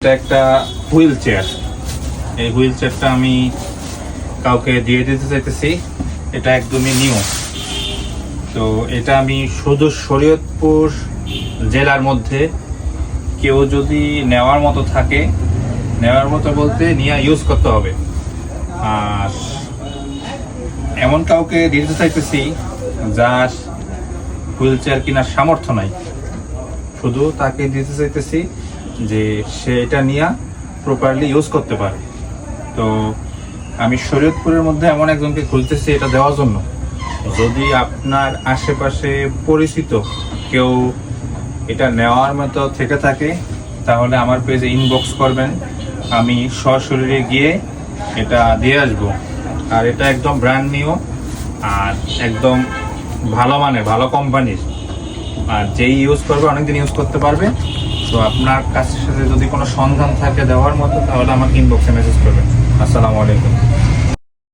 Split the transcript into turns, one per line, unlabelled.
এটা একটা wheel chair. এই হুইল চেয়ারটা আমি কাউকে দিয়ে দিতে চাইতেছি, এটা একদমই নিউ। তো এটা আমি শুধু শরীয়তপুর জেলার মধ্যে কেউ যদি নেওয়ার মতো থাকে, নেওয়ার মতো বলতে নিয়ে ইউজ করতে হবে। আর এমন কাউকে দিতে চাইতেছি যার হুইল চেয়ার কেনার সামর্থ্য নাই। শুধু তাকে দিতে চাইতেছি যে সে এটা নিয়ে প্রপারলি ইউজ করতে পারে। তো আমি শরীয়তপুরের মধ্যে এমন একজনকে খুলতেছি এটা দেওয়ার জন্য। যদি আপনার আশেপাশে পরিচিত কেউ এটা নেওয়ার মতো থেকে থাকে, তাহলে আমার পেজে ইনবক্স করবেন। আমি সশরীরে গিয়ে এটা দিয়ে আসব। আর এটা একদম ব্র্যান্ড নিউ আর একদম ভালো মানে ভালো কোম্পানির আর যেই ইউজ করবে, অনেকদিন ইউজ করতে পারবে। তো আপনার কাছের সাথে যদি কোনো সন্ধান থাকে দেওয়ার মতো, তাহলে আমাকে ইনবক্সে মেসেজ করবেন। আসসালামু আলাইকুম।